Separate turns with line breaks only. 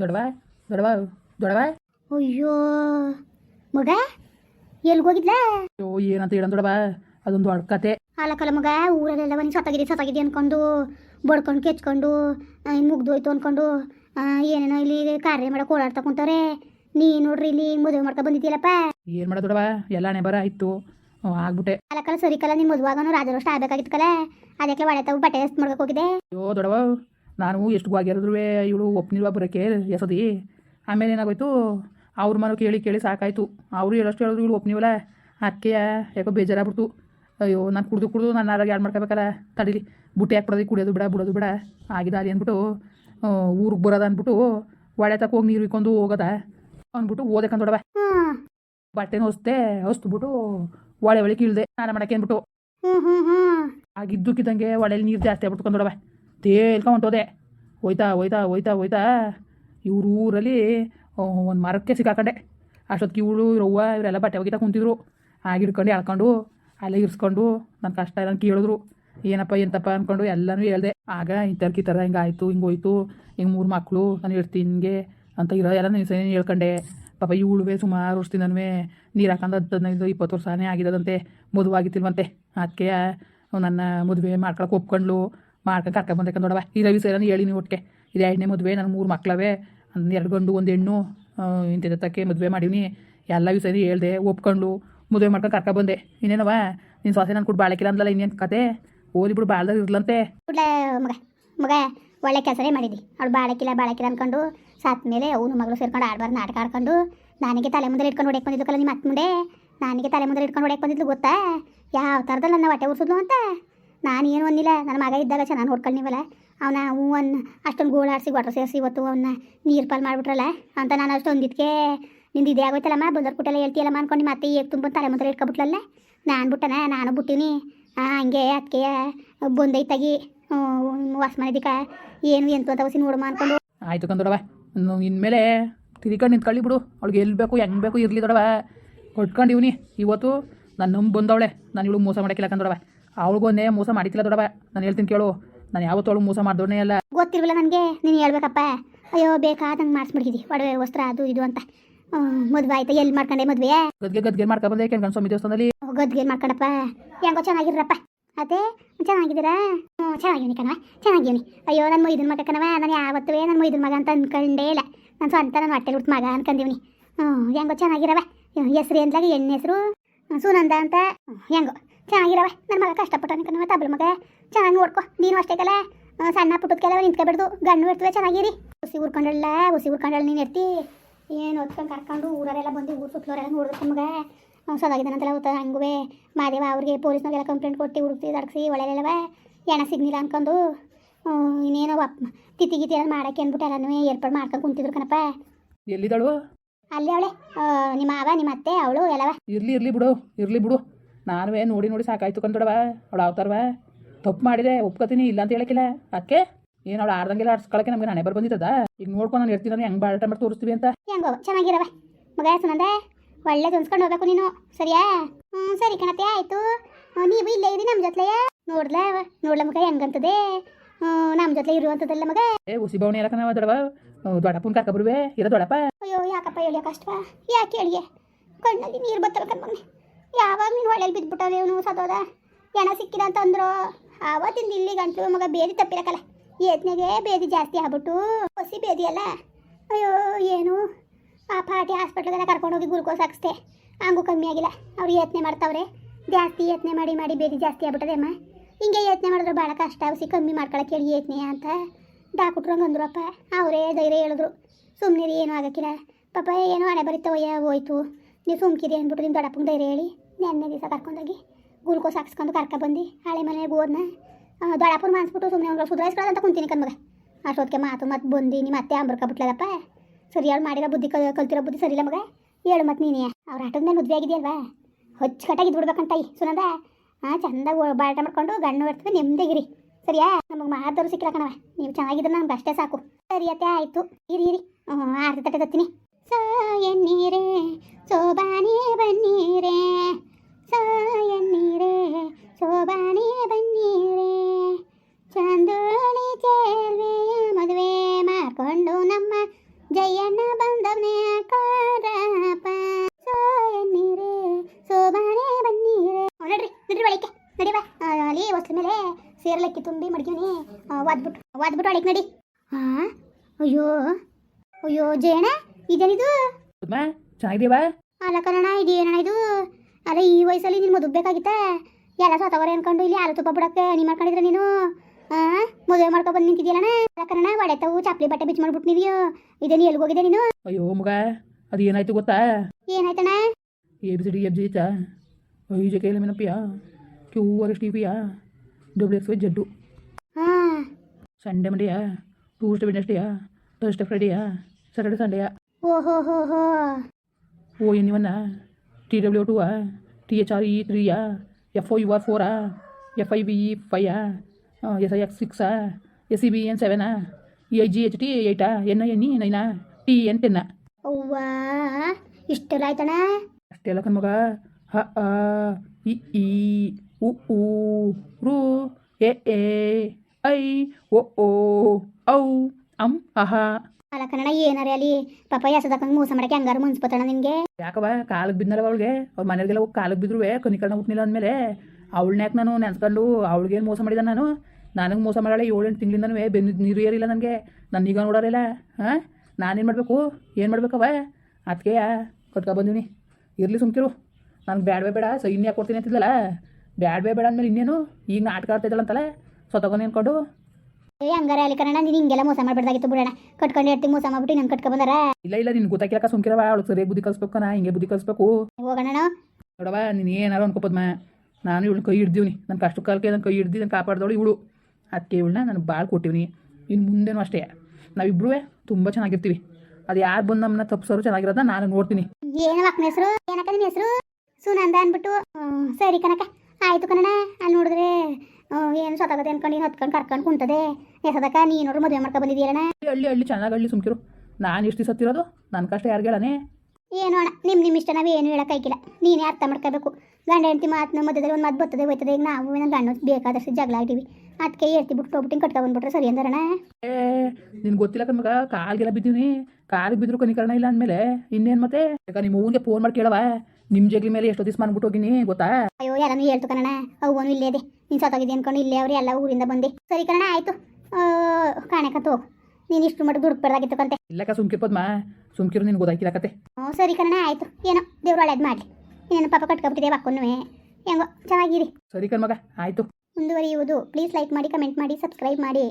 ದೊಡವ ದೊಡವಾ ದೊಡವಾ
ಅಯ್ಯೋ ಮಗ ಎಲ್ಗೋಗಿದ್ಲ?
ಅಯ್ಯೋ ಏನಂತ ಹೇಳೋಣ ದೊಡವಾ ಅದೊಂದು ದೊಡ್ಡ ಕತೆ.
ಅಲ್ಲಕಲ್ಲ ಮಗ ಊರಲ್ಲೆಲ್ಲ ಒಂದು ಸತ್ತಾಗಿದೆ ಸತ್ತಾಗಿದೆ ಅನ್ಕೊಂಡು ಬಡ್ಕೊಂಡು ಕೆಚ್ಕೊಂಡು ಮುಗ್ದು ಹೋಯ್ತು ಅನ್ಕೊಂಡು ಏನೇನೋ ಇಲ್ಲಿ ಕಾರ್ಯ ಮಾಡಕ್ಕೆ ಓಡಾಡ್ತಾ ಕುಂತವ್ರೆ. ನೀ ನೋಡ್ರಿ ಇಲ್ಲಿ ಮದುವೆ ಮಾಡ್ಕೊ ಬಂದಿದ್ದೀಯಲ್ಲಪ್ಪ.
ಏನು ಮಾಡೋದು ದೊಡವಾ ಎಲ್ಲ ನೆಬರ ಬರ ಆಯಿತು ಆಗ್ಬಿಟ್ಟೆ.
ಅಲಕಲ ಸರಿ ಕಲ ನಿನ್ನ ಮದುವಾಗನು ರಾಜರಷ್ಟು ಆಗ್ಬೇಕಾಗಿತ್ತು ಕಲ. ಅದಕ್ಕೆ ಒಡೆ ತಾವು ಬಟ್ಟೆ ಮಾಡ್ಬೇಕು ಹೋಗಿದೆ
ಅಯ್ಯೋ ದೊಡವ ನಾನು ಎಷ್ಟು ಆಗಿರೋದ್ರು ಇವಳು ಒಪ್ಪನಿಲ್ವ ಬರೋಕ್ಕೆ ಎಸದಿ ಆಮೇಲೆ ಏನಾಗೋಯ್ತು? ಅವ್ರ ಮನೋ ಕೇಳಿ ಕೇಳಿ ಸಾಕಾಯ್ತು. ಅವರು ಹೇಳೋಷ್ಟು ಹೇಳಿದ್ರು ಇವಳು ಒಪ್ಪನಿವಲ್ಲ ಅಕ್ಕೆಯ ಯಾಕೋ ಬೇಜಾರಾಗ್ಬಿಡ್ತು. ಅಯ್ಯೋ ನಾನು ಕುಡ್ದು ಕುಡ್ದು ನಾನು ಆರಾಗ ಯಾರು ಮಾಡ್ಕೋಬೇಕಲ್ಲ ತಡೀಲಿ. ಬುಟ್ಟಿ ಹಾಕ್ಬಿಡೋದು ಕುಡಿಯೋದು ಬಿಡ ಬಿಡೋದು ಬಿಡ. ಆಗಿದಾರಿ ಅಂದ್ಬಿಟ್ಟು ಊರಿಗೆ ಬರೋದ ಅಂದ್ಬಿಟ್ಟು ಒಳೆ ತಕ್ಕ ಹೋಗಿ ನೀರು ಇಕ್ಕೊಂಡು ಹೋಗೋದ ಅಂದ್ಬಿಟ್ಟು ಓದಕ್ಕಂತ ದೊಡವ
ಹ್ಞೂ
ಬಟ್ಟೆನ ಹೊಸ್ತೆ ಹೊಸ್ಬಿಟ್ಟು ಒಳೆ ಒಳಗೆ ಇಳ್ದೆ. ಸ್ನಾನ ಮಾಡಕ್ಕೆ ಅಂದ್ಬಿಟ್ಟು. ಆಗಿದ್ದಕ್ಕಿದ್ದಂಗೆ ಒಳೆಯಲ್ಲಿ ನೀರು ಜಾಸ್ತಿ ಆಗ್ಬಿಟ್ಟು ಕೊಂಡೊಡವೆ ತೇಲ್ಕೊಂಡು ಹೊಂಟೋದೆ ಹೋಯ್ತಾ ಹೋಯ್ತಾ ಹೋಯ್ತಾ ಹೋಯ್ತಾ. ಇವ್ರ ಊರಲ್ಲಿ ಒಂದು ಮರಕ್ಕೆ ಸಿಕ್ಕಾಕೊಂಡೆ. ಅಷ್ಟೊತ್ತಿಗೆ ಇವಳು, ಇವ್ರವ್ವ, ಇವರೆಲ್ಲ ಬಟ್ಟೆ ಒಗಿತಾ ಕುಂತಿದ್ರು. ಆಗ ಹಿಡ್ಕೊಂಡು ಎಳ್ಕೊಂಡು ಅಲ್ಲೇ ಇರಿಸ್ಕೊಂಡು ನನ್ನ ಕಷ್ಟ ಇಲ್ಲ ಕೇಳಿದ್ರು. ಏನಪ್ಪ, ಎಂತಪ್ಪ ಅಂದ್ಕೊಂಡು ಎಲ್ಲನೂ ಹೇಳ್ದೆ. ಆಗ ಇಂಥರ್ಕಿ ಥರ ಹಿಂಗೆ ಆಯಿತು, ಹಿಂಗೆ ಹೋಯ್ತು. ಹಿಂಗೆ ಮೂರು ಮಕ್ಕಳು ನಾನು ಹೇಳ್ತೀನಿ ಹಿಂಗೆ ಅಂತ ಇರೋ ಎಲ್ಲ ನಿಲ್ಸೇನೆ ಹೇಳ್ಕೊಂಡೆ. ಪಾಪ ಇವಳುವೆ ಸುಮಾರು ವರ್ಷದಿಂದನೂ ನೀರು ಹಾಕೊಂಡು ಹದಿನೈದು, ಇಪ್ಪತ್ತು ವರ್ಷನೇ ಆಗಿರೋದಂತೆ ಮದುವೆ ಆಗಿತ್ತಿಲ್ವಂತೆ ಅದಕ್ಕೆ ನನ್ನ ಮದುವೆ ಮಾಡ್ಕೊಳಕ್ಕೆ ಒಪ್ಕೊಂಡ್ಲು ಮಾಡ್ಕೊಂಡು ಕರ್ಕೊಂಡು ಬಂದಕ್ಕೆ ನೋಡವ ಈ ರವಿ ಸೈರನ್ನು ಹೇಳಿ ನೀವು ಒಟ್ಟಿಗೆ ಇದು ಎರಡನೇ ಮದುವೆ ನನ್ನ ಮೂರು ಮಕ್ಕಳವೇ ಎರಡು ಗಂಡು, ಒಂದು ಹೆಣ್ಣು. ಇಂಥದಕ್ಕೆ ಮದುವೆ ಮಾಡೀನಿ ಎಲ್ಲ ವಿಷಯನೂ ಹೇಳ್ದೆ, ಒಪ್ಕೊಂಡು ಮದುವೆ ಮಾಡ್ಕೊಂಡು ಕರ್ಕೊಂಡು ಬಂದೆ. ಇನ್ನೇನವ ನಿನ್ನ ಸೊಸೆ ನಾನು ಕೂಡ ಬಾಳಕಿಲ್ಲ ಅಂದಲ್ಲ ಇನ್ನೇನು ಕತೆ? ಓದಿ ಬಿಡು ಬಾಳ್ದಾಗ ಇರ್ಲಂತೆ.
ಮಗ ಮಗ, ಒಳ್ಳೆ ಕೆಲಸನೇ ಮಾಡಿದ್ದಿ ಅವಳು ಬಾಳಕಿಲ್ಲ ಬಾಳಕಿಲ್ಲ ಅನ್ಕೊಂಡು ಸಾತ್ ಮೇಲೆ ಅವನು ಮಗಳು ಸೇರ್ಕೊಂಡು ಆಡ್ಬಾರ್ದು, ನಾಟಕ ಆಡ್ಕೊಂಡು ನನಗೆ ತಲೆ ಮುಂದೆ ಇಟ್ಕೊಂಡು ಹೊಡೆಯಕ್ಕೆ ಬಂದಿದ್ದು ನಿಮ್ಮ ಮುಂದೆ ನನಗೆ ತಲೆ ಮುಂದೆ ಇಟ್ಕೊಂಡು ಹೊಡೆಯಕ್ಕೆ ಬಂದಿದ್ದು ಗೊತ್ತಾ? ಯಾವ ಥರದಲ್ಲಿ ನನ್ನ ಹೊಟ್ಟೆ ಉರ್ಸಿದ್ಲು ಅಂತ? ನಾನು ಏನು ಒಂದಿಲ್ಲ ನನ್ನ ಮಗ ಇದ್ದಾಗ ಚೆನ್ನಾಗಿ ನೋಡ್ಕೊಂಡು ನೀವಲ್ಲ. ಅವನ ಹೂವನ್ನ ಅಷ್ಟೊಂದು ಗೋಳಾಡಿಸಿ ವಾಟರ್ ಸೇರಿಸಿ ಇವತ್ತು ಅವನ್ನ ನೀರು ಪಾಲು ಮಾಡಿಬಿಟ್ರಲ್ಲ, ಅಂತ ನಾನು ಅಷ್ಟೊಂದು ಒಂದಿದ್ಕೆ ನಿಂದು ಇದೇ ಆಗೋಯ್ತಲ್ಲಮ್ಮ? ಬಂದರ್ ಕುಟ್ಟೆಲ್ಲ ಹೇಳ್ತೀಯಲ್ಲಮ್ಮ ಅನ್ಕೊಂಡು ನಿಮ್ಮ ಅತ್ತೆ ಈಗ ತುಂಬ ತಲೆ ಮುಂದೆ ಇಟ್ಕೊಬಿಟ್ಲಲ್ಲ? ನಾನು ಬಿಟ್ಟನ, ನಾನು ಬಿಟ್ಟೀನಿ. ಹಂಗೆ ಅದಕ್ಕೆ ಬಂದೈತಾಗಿ ವಾಸ ಮಾಡಿದಿಕ್ಕ ಏನು ಎಂತ ಅಂತ ಹೊಸಿ ನೋಡಮ್ಮ ಅನ್ಕೊಂಡು.
ಆಯ್ತು ಕಂದೊಡವ ಇನ್ಮೇಲೆ ತಿರ್ಕೊಂಡು ನಿಂತ್ಕೊಳ್ಳಿ ಬಿಡು. ಅವಳಿಗೆ ಎಲ್ಲಿ ಬೇಕು, ಹೆಂಗೆ ಬೇಕು ಇರಲಿ ದೊಡವ. ಕೊಟ್ಕೊಂಡಿವ್ನಿ ಇವತ್ತು ನಾನು ನಂಬಿ ಬಂದವಳೆ. ನಾನು ಇವಳು ಮೋಸ ಮಾಡೋಕ್ಕಿಲ್ಲ ಕಂದೊಡವ ಅವಳಿಗೊಂದೇ ಮೋಸ ಮಾಡಿತಿಲ್ಲ ದೊಡವ ನಾನು ಹೇಳ್ತೀನಿ ಕೇಳು. ನಾನು ಯಾವತ್ತೂ ಅವಳು ಮೋಸ ಮಾಡ್ದೋನೇ ಅಲ್ಲ.
ಗೊತ್ತಿರಲಿಲ್ಲ ನನಗೆ? ನೀನು ಹೇಳ್ಬೇಕಪ್ಪ. ಅಯ್ಯೋ ಬೇಕಾದಂಗೆ ಮಾಡಿಸ್ಬಿಡ್ತೀವಿ ಒಡವೆ ವಸ್ತ್ರ ಅದು ಇದು ಅಂತ. ಮದುವೆ ಆಯ್ತಾ? ಎಲ್ಲಿ ಮಾಡ್ಕೊಂಡೆ ಮದುವೆ?
ಗದ್ಗೆ ಗದ್ಗೆ ಮಾಡ್ಕೊ ಬಂದೆ ಕೆಣ್ಕಂಡು ಸ್ವಾಮಿ ದೇವಸ್ಥಾನದಲ್ಲಿ.
ಗದ್ಗೆ ಮಾಡ್ಕೊಂಡಪ್ಪ? ಹೆಂಗೋ ಚೆನ್ನಾಗಿರಪ್ಪ ಅದೇ ಚೆನ್ನಾಗಿದ್ದೀರಾ? ಹ್ಞೂ ಚೆನ್ನಾಗಿವ್ನಿ ಕಣವ ಚೆನ್ನಾಗಿವ್ನಿ. ಅಯ್ಯೋ ನನ್ನ ಮೈದನ ಮಗ ಕಣವ ನಾನು ಯಾವತ್ತೂ ನನ್ನ ಮೈದನ್ ಮಗ ಅಂತ ಅನ್ಕೊಂಡೇ ಇಲ್ಲ. ನಾನು ಸ್ವಂತ ನನ್ನ ಹೊಟ್ಟೆ ಹುಟ್ಟು ಮಗ ಅನ್ಕೊಂಡಿವ್ನಿ ಹ್ಞೂ ಹೆಂಗೋ ಚೆನ್ನಾಗಿರವ ಹೆಸ್ರು ಎಂದಾಗ ಹೆಣ್ಣು ಹೆಸರು ಸುನಂದ ಅಂತ? ಹೆಂಗೋ. ಚೆನ್ನಾಗಿರವ ನನ್ನ ಮಗ ಕಷ್ಟಪಟ್ಟು ಅನ್ಕೊಂಡು ಮತ್ತೆ ತಬ್ಲ ಮಗ. ಚೆನ್ನಾಗಿ ನೋಡ್ಕೊ. ನೀನು ಅಷ್ಟೇ ಕಲೆ. ಸಣ್ಣ ಪುಟ್ಟದಕ್ಕೆಲ್ಲ ನಿಂತ್ಕೊಬಿಡ್ದು. ಗಂಡು ಇರ್ತವೆ ಚೆನ್ನಾಗಿರಿ. ಹುಸಿ ಉರ್ಕೊಂಡಲ್ಲ ಹುಸಿ ಉರ್ಕೊಂಡಲ್ಲ ನೀನು ಇರ್ತಿ ಏನು ಹೊತ್ಕೊಂಡು ಕರ್ಕೊಂಡು ಊರರೆಲ್ಲ ಬಂದು ಊರು ಸುತ್ತಲೋರೆಲ್ಲ ನೋಡಿದ್ರು ಮಗ. ಸದಾಗಿದ್ದಾನಂತೆಲ್ಲ ಗೊತ್ತ ಹಂಗುವೆ. ಮಾದೇವ ಅವ್ರಿಗೆ ಪೊಲೀಸ್ನಾಗೆಲ್ಲ ಕಂಪ್ಲೇಂಟ್ ಕೊಟ್ಟು ಹುಡುಕ್ತಿ ದಡ್ಸಿ ಒಳ್ಳೆಯಲ್ಲವ ಎಣ ಸಿಗ್ನಿಲ್ಲ ಅನ್ಕೊಂಡು. ಇನ್ನೇನೋ ಅಪ್ ತಿತಿ ಗಿತಿ ಎಲ್ಲ ಮಾಡಕ್ಕೆ ಅಂದ್ಬಿಟ್ಟು ಎಲ್ಲನೂ ಏರ್ಪಾಡು ಮಾಡ್ಕೊಂಡು ಕುಂತಿದ್ರು ಕಣಪ್ಪ.
ಎಲ್ಲಿದ್ದಾಳು
ಅಲ್ಲೇ ಅವಳೆ. ನಿಮ್ಮ ಅವ ನಿಮ್ಮ ಅತ್ತೆ ಅವಳು ಎಲ್ಲವ?
ಇರಲಿ ಇರಲಿ ಬಿಡು. ಇರಲಿ ಬಿಡು. ನಾನುವೇ ನೋಡಿ ನೋಡಿ ಸಾಕಾಯ್ತು ಕಂದೊಡವ ಅವಳು ಅವತಾರವ ತಪ್ಪು ಮಾಡಿದೆ ಒಪ್ಕೋತೀನಿ ಇಲ್ಲ ಅಂತ ಹೇಳಕ್ಕಿಲ್ಲ. ಅಕ್ಕೆ ಏನು ಅವಳು ಆಡ್ದಂಗೆಲ್ಲ ಆಡ್ಸ್ಕೊಳಕ್ಕೆ ನಮಗೆ ಹಣೆ ಬರ್ ಬಂದಿದ್ದದ ಈಗ ನೋಡ್ಕೊಂಡು ನಾನು ಇರ್ತೀನಿ ಹೆಂಗೆ ಬಾಳಟ ಮಾಡಿ ತೋರಿಸ್ತೀವಿ ಅಂತ.
ಹೆಂಗೋ ಚೆನ್ನಾಗಿರವ ಮಗ ಸುನಂದ ಒಳ್ಳೆ ಹೊಂದ್ಕೊಂಡು ಹೋಗ್ಬೇಕು ನೀನು. ಸರಿಯಾ? ಹ್ಞೂ ಸರಿ ಕಣತೆ ಆಯಿತು. ನೀವು ಇಲ್ಲೇ ಇರಿ ನಮ್ಮ ಜೊತೆಯ ನೋಡ್ಲ ನೋಡ್ಲ ಮಗ ಹೆಂಗಂತದೆ? ಹ್ಞೂ ನಮ್ಮ ಜೊತೆ ಇರುವಂಥದ್ದಲ್ಲ ಮಗ.
ಏ ಉಸಿ ಬವಣಿ ಕಣವ ದೊಡವ. ದೊಡಪ್ಪನ ಕರ್ಕ ಬರುವೆ ಇರೋ ದೊಡ್ಡಪ್ಪ
ಅಯ್ಯೋ ಯಾಕಪ್ಪ ಹೇಳಿ ಕಷ್ಟವಾ? ಯಾಕೆ ಹೇಳಿಯೇ ಕಣ್ಣಲ್ಲಿ ನೀರು ಬರ್ತವೆ ಮಗನೆ ಯಾವಾಗ ನೀನು ಹೊಳೆಯಲ್ಲಿ ಬಿದ್ದುಬಿಟ್ಟವೆ ಇವನು ಸದೋದ ಎಣ ಸಿಕ್ಕಿದ ಅಂದ್ರು? ಆವತ್ತಿಂದ ಇಲ್ಲಿ ಗಂಟಲು ಮಗ ಬೇದಿ ತಪ್ಪಿರಕಲ್ಲ. ಏತ್ನೆಗೆ ಬೇದಿ ಜಾಸ್ತಿ ಆಗ್ಬಿಟ್ಟು ಹೊಸಿ ಬೇದಿ ಅಲ್ಲ. ಅಯ್ಯೋ, ಏನು? ಆ ಪಾಟಿ ಹಾಸ್ಪಿಟ್ಲಿಗೆಲ್ಲ ಕರ್ಕೊಂಡೋಗಿ ಗ್ಲುಕೋಸ್ ಹಾಕ್ಸ್ದೆ. ಹಂಗೂ ಕಮ್ಮಿ ಆಗಿಲ್ಲ. ಅವ್ರು ಯತ್ನೆ ಮಾಡ್ತಾವ್ರೆ. ಜಾಸ್ತಿ ಯತ್ನೆ ಮಾಡಿ ಮಾಡಿ ಬೇದಿ ಜಾಸ್ತಿ ಆಗ್ಬಿಟ್ಟದೆ ಅಮ್ಮ. ಹಿಂಗೆ ಯತ್ನೆ ಮಾಡಿದ್ರು ಭಾಳ ಕಷ್ಟ. ಔಸಿ ಕಮ್ಮಿ ಮಾಡ್ಕೊಳಕ್ಕೆ ಹೇಳಿ ಯತ್ನೆ ಅಂತ ಡಾಕ್ಟ್ರಂಗೆ ಅಂದ್ರಪ್ಪ. ಅವರೇ ಧೈರ್ಯ ಹೇಳಿದ್ರು. ಸುಮ್ಮನೆ ಏನೂ ಆಗಕ್ಕಿಲ್ಲ. ಪಾಪ, ಏನೋ ಹಣೆ ಬರೀತವಯ್ಯ, ಹೋಯ್ತು. ನೀವು ಸುಮ್ಕಿರಿ ಅಂದ್ಬಿಟ್ಟು ನಿಮ್ಮ ದೊಡ್ಡಪ್ಪಂಗೆ ಧೈರ್ಯ ಹೇಳಿ. ನೆನ್ನೆ ದಿವಸ ಕರ್ಕೊಂಡೋಗಿ ಗುಲ್ಕೋಸ್ ಹಾಕ್ಸ್ಕೊಂಡು ಕರ್ಕ ಬಂದು. ಹಳೆ ಮನೆಗೆ ಹೋದ್ನ. ದೊಡ್ಡಪ್ಪನ ಮಾನ್ಸ್ಬಿಟ್ಟು ಸುಮ್ಮನೆ ಅವ್ನು ಅಂತ ಕುಂತೀನಿ ಕಣ್ಮಗ ಅಷ್ಟೊತ್ತಿಗೆ ಮಾತು ಮತ್ತೆ ಬಂದು ನಿಮ್ಮ ಅತ್ತೆ ಅಂಬ್ರಕೊಬಿಟ್ಲದಪ್ಪ ಸರಿ ಅವಳು ಮಾಡಿರೋ ಬುದ್ಧಿ ಕಲ್, ಕಲ್ತಿರೋ ಬುದ್ಧಿ ಸರಿಯಿಲ್ಲ ಮಗ. ಹೇಳು ಮತ್ತು ನೀನೇ. ಅವ್ರ ಆಟದ ಮೇಲೆ ಮದುವೆ ಆಗಿದೆಯಲ್ವಾ? ಹೊಚ್ಚಕಟ್ಟಾಗಿ ಇದ್ಬಿಡ್ಬೇಕಂತ ಈ ಸುನಂದ. ಹಾಂ ಚಂದಾಗಿ ಬಾಟ ಮಾಡ್ಕೊಂಡು ಗಣ್ಣು ಬರ್ತದೆ ನೆಮ್ಮದಿಗಿರಿ ಸರಿಯಾ? ನಮಗೆ ಮಾತಾದ್ರು ಸಿಕ್ಕಿಲ್ಲ ಕಣವ. ನೀವು ಚೆನ್ನಾಗಿದ್ರೆ ನಮ್ಗೆ ಅಷ್ಟೇ ಸಾಕು. ಸರಿ ಅತ್ತೆ, ಆಯಿತು. ಇರಿ ಇರಿ. ಆರತಿ ತಟ್ಟೆ ತತ್ತೀನಿ. സോ എന്നീരേ സോബാനേ ബന്നീരേ സോ എന്നീരേ സോബാനേ ബന്നീരേ ಚಂದೋಳಿ ಚೇಲ್ವೆಯ ಮದುವೆ ಮಾಡಿಕೊಂಡು ನಮ್ಮ ಜಯಣ್ಣ ಬಂದವನೇ ಕಾರಪ್ಪ. ಸೋ ಎನ್ನೀರೇ ಸೋಬಾನೇ ಬನ್ನೀರೇ. ನೋಡ್ರಿ, ನಡ್ರಿ ಬಳಿಕೆ ನಡಿ ಬಾ. ಅಲ್ಲಿ ಹೊಸ್ಲ ಮೇಲೆ ಸೇರ್ಲಕ್ಕಿ ತುಂಬಿ ಮಡ್ಕಿವನಿ ವಾದ್ಬಿಟ್ಟು ವಾದ್ಬಿಟ್ಟು ಅಳಿಕ್ ನಡಿ. ಹಾಂ ಅಯ್ಯೋ ಅಯ್ಯೋ, ಜೇಣ. ಇದೇನಿದು?
ಪದ್ಮ ಚೆನ್ನಾಗಿದೀವಾ
ಅಲ್ಲ ಕಣಣ್ಣ ಇದು ಏನಣ್ಣ ಇದು? ಅಲ್ಲ ಈ ವಯಸ್ಸಲ್ಲಿ ನಿನ್ ಮದುವೆ ಬೇಕಾಗಿತ್ತ? ಎಲ್ಲ ಸತವರ ಅನ್ಕೊಂಡು ಇಲ್ಲಿ ಹಾಲು ತುಪ್ಪ ಬಿಡಕ್ಕೆ ನೀ ಮಾಡ್ಕೊಂಡಿದ್ರೆ ನೀನು? ಆ ಮದುವೆ ಮಾಡ್ಕೊ ಬಂದು ನಿಂತಿದ್ಯಲ್ಲಣ್ಣ? ಅಲ್ಲ ಕಣಣ್ಣ ಒಡೆತವು ಚಾಪ್ಲಿ ಬಟ್ಟೆ ಬಿಚ್ಚಿ ಮಾಡ್ಬಿಟ್ಟು ನೀವು ಇದೇನು ಎಲ್ಲಿಗೆ ಹೋಗಿದೆ ನೀನು?
ಅಯ್ಯೋ ಮಗ ಅದು ಏನಾಯ್ತು ಗೊತ್ತಾ?
ಏನಾಯ್ತಣ್ಣ?
A B C D F G ಐತಾ? I J K L M N P Q R S T ಪಿಯಾ W X Y Z.
ಹಾಂ
ಸಂಡೇ ಮಂಡೆಯಾ? ಟ್ಯೂಸ್ಡೇ ವೆಡ್ನೆಸ್ಡೇಯಾ ಥರ್ಸ್ಡೇ ಫ್ರೈಡೆಯಾ ಸ್ಯಾಟರ್ಡೆ ಸಂಡೆಯಾ
ಓಹೋ ಹೋ ಹೋ
ಓ ಎನ್ ಇವನ್ನ ಟಿ ಡಬ್ಲ್ಯೂ ಟೂವಾ ಟಿ ಎಚ್ ಆರ್ ಇ ತ್ರೀಯಾ ಎಫ್ ಒ ಯು ಆರ್ ಫೋರಾ ಎಫ್ ಐ ಬಿ ಇ ಫೈಯಾ ಎಸ್ ಐ ಎಕ್ಸ್ ಸಿಕ್ಸಾ S C B N ಸೆವೆನಾ E I G H T ಏಯ್ಟಾ N I N E ನೈನಾ T N ಟೆನ್ನ
ಅವ್ವಾ ಇಷ್ಟೆಲ್ಲ ಆಯ್ತಣ್ಣ?
ಅಷ್ಟೆಲ್ಲ ಕಣ್ಮಗ ಹ ಆ ಇ ಇ ಉ ಊ ರು ಎ ಎ ಐ ಓ ಓ ಔ. ಅಂ ಅಹ
ಅಲ್ಲ ಕನ್ನಡ ಏನಾರ ಅಲ್ಲಿ? ಪಾಪ ಎಸದಕ್ಕಂಗೆ ಮೋಸ ಮಾಡಕ್ಕೆ ಹಂಗಾರು ಮುನ್ಸ್ಪತ್ತಣ್ಣ ನಿನಗೆ
ಯಾಕವ ಕಾಲಿಗೆ ಬಿದ್ದನಲ್ಲ ಅವಳಿಗೆ? ಅವ್ರ ಮನೆಯವ್ರಿಗೆಲ್ಲ ಹೋಗಿ ಕಾಲಿಗೆ ಬಿದ್ರು ಕನಿಕರಣ ಹುಟ್ಟಿಲ್ಲ ಅಂದಮೇಲೆ. ಅವಳನ್ನ ಯಾಕೆ ನಾನು ನೆನ್ಸ್ಕೊಂಡು ಅವಳಿಗೇನು ಮೋಸ ಮಾಡಿದ ನಾನು? ನನಗೆ ಮೋಸ ಮಾಡಾಳೆ ಏಳೆಂಟು ತಿಂಗಳಿಂದನೂ ಬೆನ್ನು ನೀರು ಏರಿಲ್ಲ ನನಗೆ. ನನ್ನೀಗ ನೋಡೋರಿಲ್ಲ ಹಾಂ? ನಾನೇನು ಮಾಡಬೇಕು? ಏನು ಮಾಡ್ಬೇಕವ ಅದಕ್ಕೆ ಕಟ್ಕೊ ಬಂದೀನಿ ಇರಲಿ ಸುಮ್ಕಿರು. ನನಗೆ ಬ್ಯಾಡವೇ ಬೇಡ ಸೈನ್ಯ ಕೊಡ್ತೀನಿ ಅಂತಿದ್ದಲ್ಲ ಬ್ಯಾಡವೇ ಬೇಡ ಅಂದಮೇಲೆ ಇನ್ನೇನು? ಈಗ ನಾಟಕ ಸೊ ಸ್ವತಗೊಂಡು ಅನ್ಕೊಂಡು
ಏ ಹಂಗಾರೆ ಅಲ್ಲಿ ಕನ್ನಡ ನೀನು ಹಿಂಗೆಲ್ಲ ಮೋಸ ಮಾಡ್ಬಾರ್ದಾಗಿತ್ತು ಬಿಡೋಣ. ಕಟ್ಕೊಂಡು ಹೇಳ್ತಿ ಮೋಸ ಮಾಡ್ಬಿಟ್ಟು ನಾನು ಕಟ್ಕೊ ಬಂದಾರ.
ಇಲ್ಲ ಇಲ್ಲ ನಿನ್ ಗೊತ್ತಾಗಿಲ್ಲಕ್ಕ ಸುಮ್ಕಿರವ ಅವಳಿಗೆ ಸರಿಯಾಗಿ ಬುದ್ಧಿ ಕಲ್ಸ್ಬೇಕು ನಾ ಹಿಂಗೆ ಬುದ್ಧಿ ಕಲಿಸ್ಬೇಕು.
ಹೋಗೋಣ
ನೋಡವ ನೀನು ಏನಾರು ಅನ್ಕೋಪದ್ಮ ನಾನು ಇವಳು ಕೈ ಹಿಡ್ದೀವ್ನಿ ನನ್ನ ಕಷ್ಟ ಕಾಲಕ್ಕೆ ನನ್ನ ಕೈ ಹಿಡ್ದು ನಾನು ಕಾಪಾಡ್ದವಳು ಇವಳು. ಅದಕ್ಕೆ ಇವಳನ್ನ ನಾನು ಭಾಳ ಕೊಟ್ಟಿವ್ನಿ ಇನ್ನು ಮುಂದೆನೂ ಅಷ್ಟೇ. ನಾವಿಬ್ರೂ ತುಂಬ ಚೆನ್ನಾಗಿರ್ತೀವಿ. ಅದು ಯಾರು ಬಂದು ನಮ್ಮನ್ನ ತಪ್ಪಿಸೋರು ಚೆನ್ನಾಗಿರೋದನ್ನ ನಾನು ನೋಡ್ತೀನಿ.
ಏನು ಅಕ್ಕನ ಹೆಸರು? ಏನಕ್ಕ ನಿನ್ನ ಹೆಸರು? ಸುನಂದ ಅಂದ್ಬಿಟ್ಟು ಸರಿ ಕನಕ ಆಯ್ತು ಕನ್ನಡ ಅಲ್ಲಿ ನೋಡಿದ್ರೆ ಏನು ಸತ್ತಾಗತ್ತೆ ಅನ್ಕೊಂಡು ನೀನು ಹತ್ಕೊಂಡು ಕರ್ಕೊಂಡು ಕುಂತದೆ. ಎಸದಕ್ಕ ನೀನೋರು ಮದುವೆ ಮಾಡ್ಕೊ ಬಂದಿದ್ದೀರಣ
ಹಳ್ಳಿ ಹಳ್ಳಿ ಚೆನ್ನಾಗಿ ಹಳ್ಳಿ ಸುಮ್ಕಿರು. ನಾನು ಎಷ್ಟು ಸತ್ತಿರೋದು ನನ್ನ ಕಷ್ಟ ಯಾರು ಹೇಳನೆ?
ಏನು ಅಣ್ಣ ನಿಮ್ಮ ನಿಮ್ಮ ಇಷ್ಟ ನಾವು ಏನು ಹೇಳೋಕ್ಕಾಗಿಲ್ಲ ನೀನೇ ಅರ್ಥ ಮಾಡ್ಕೋಬೇಕು. ಗಂಡ ಹೆಂಡತಿ ಮಾತನ್ನ ಮಧ್ಯದಲ್ಲಿ ಒಂದು ಮಾತು ಬರ್ತದೆ ಹೋಯ್ತದೆ. ಈಗ ನಾವು ನನ್ನ ಗಂಡ ಬೇಕಾದಷ್ಟು ಜಗಳ ಆಗಿವಿ ಅದಕ್ಕೆ ಹೇಳ್ತಿ ಬಿಟ್ಟು ಹೋಗ್ಬಿಟ್ಟು ಕಟ್ಕೊ ಬಂದ್ಬಿಟ್ರೆ ಸರಿ ಅಂದ್ರೆ
ಏ ನಿನ್ಗೆ ಗೊತ್ತಿಲ್ಲ ಕಣ್ಮಗ ಕಾಲ್ಗೆಲ್ಲ ಬಿದ್ದೀನಿ. ಕಾಲಿಗೆ ಬಿದ್ರು ಕನಿಕರಣ ಇಲ್ಲ ಅಂದಮೇಲೆ ಇನ್ನೇನು ಮತ್ತೆ? ಈಗ ನಿಮ್ಮ ಹೂವಿಗೆ ಫೋನ್ ಮಾಡಿ ಕೇಳವ ನಿಮ್ಮ ಜಗ್ಲಿ ಮೇಲೆ ಎಷ್ಟೋ ದಿವಸ ಮಾಡ್ಬಿಟ್ಟು ಹೋಗಿನಿ ಗೊತ್ತಾ?
ಅಯ್ಯೋ ಯಾರನ್ನು ಹೇಳ್ತು ಕಣ ಅವನು ಇಲ್ಲೇ ಇದೆ. ನೀನು ಸತ್ತಾಗಿದೆ ಅನ್ಕೊಂಡು ಇಲ್ಲೇ ಅವ್ರು ಎಲ್ಲ ಊರಿಂದ ಬಂದೆ. ಸರಿ ಕಣ ಆಯಿತು. ಕಾಣಕತ್ತು ನೀನ್ ನೀನು ಇಷ್ಟು ಮಟ್ಟ ದುಡ್ಡು ಕಂತೆ.
ಇಲ್ಲಕ್ಕ ಸುಮ್ಕಿರ್ಪದ್ಮ ಸುಮ್ಕಿರು ನಿನ್ ಗೊತ್ತಾಯ್ತಿಲ್ಲ ಕತೆ.
ಹ್ಞೂ ಸರಿ ಕಣ ಆಯ್ತು. ಏನೋ ದೇವ್ರ ಒಳ್ಳೇದು ಮಾಡ್ಲಿ. ನೀನು ಪಾಪ ಕಟ್ಕೊಬಿಟ್ಟಿದೆ ಹಾಕೊಂಡು ಹೆಂಗೋ ಚೆನ್ನಾಗಿರಿ.
ಸರಿ ಕಣ್ಮಗ ಆಯ್ತು.
ಮುಂದುವರಿಯುವುದು. ಪ್ಲೀಸ್ ಲೈಕ್ ಮಾಡಿ ಕಮೆಂಟ್ ಮಾಡಿ ಸಬ್ಸ್ಕ್ರೈಬ್ ಮಾಡಿ.